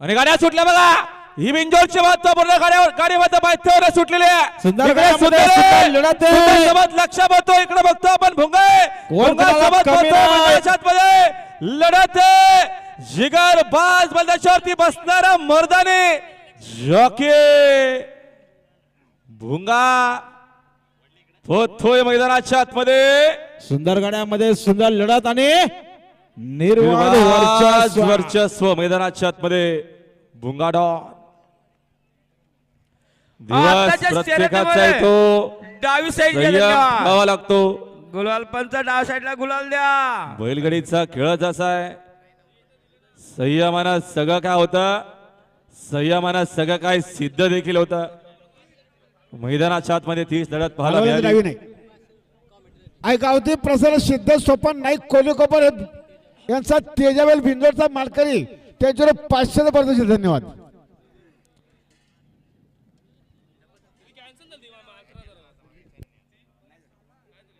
आणि गाड्या सुटल्या बघा. ही बिंजोरची महत्त्वपूर्ण गाड्यावर गाडीमध्ये सुटलेली आहे. सोबत लक्ष बघतो इकडे बघतो आपण भुंगे. सोबत आतमध्ये लढत. जिगर बाज बंदाच्यावरती बसणारा मर्दाने जॉकी. भुंगा पोथोय मैदानाच्या आतमध्ये. सुंदर गाड्यामध्ये सुंदर लढत आणि निर्वाद. वर्चस्व मैदानाच्या आतमध्ये. भुंगाडॉन दिवस प्रत्येकाचा येतो. डावी साईड लागतो. गुलाल पंच डाव साईडला गुलाल द्या. बैलगाडीचा खेळच असा आहे. संयमानं सगळं काय होतं? संयमानं सगळं काय सिद्ध देखील होतं. मैदानाच्या आतमध्ये तीच लढत पाहायला मिळाली. नाही ऐकावती प्रसन्न सिद्ध सोपन नाईक कोलीकोपर यांचा तेजावेल भिंजोरचा मालकरी. त्यांच्यावर पाचशे पर्यंत धन्यवाद.